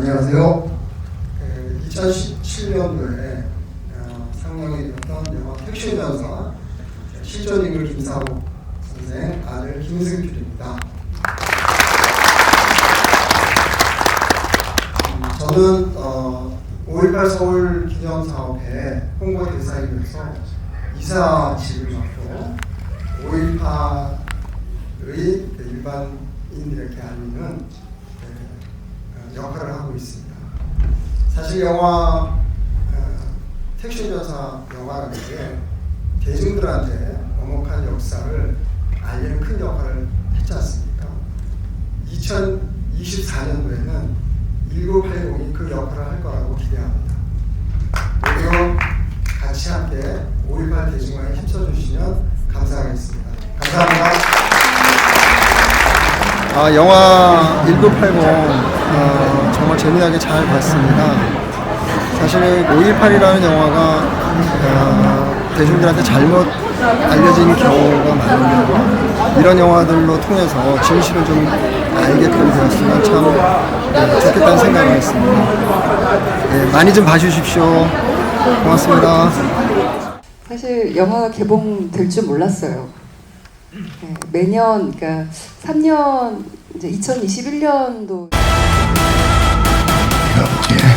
안녕하세요. 2017년도에 어, 상영이 되었던 영화 택시전사 실존 인물 김사호 선생 아들 김승필입니다. 음, 저는 어, 5.18 서울 기념 사업회 홍보 대사이면서 이사직을 맡고 5.18의 일반인들에게 알리는 역할을 하고 있습니다. 사실 영화 어, 택시 전사 영화라는 게 대중들한테 엄혹한 역사를 알리는 큰 역할을 했지 않습니까? 2024년도에는 1980이 그 역할을 할 거라고 기대합니다. 모두 같이 함께 5.18 대중화에 힘써주시면 감사하겠습니다. 감사합니다. 아, 영화 1980 어, 정말 재미나게 잘 봤습니다. 사실 5.18이라는 영화가 어, 대중들한테 잘못 알려진 경우가 많은데 이런 영화들로 통해서 진실을 좀 알게끔 되었으면 참 네, 좋겠다는 생각을 했습니다. 네, 많이 좀 봐주십시오. 고맙습니다. 사실 영화가 개봉될 줄 몰랐어요. 네, 매년 그러니까 3년 이제 2021년도 내가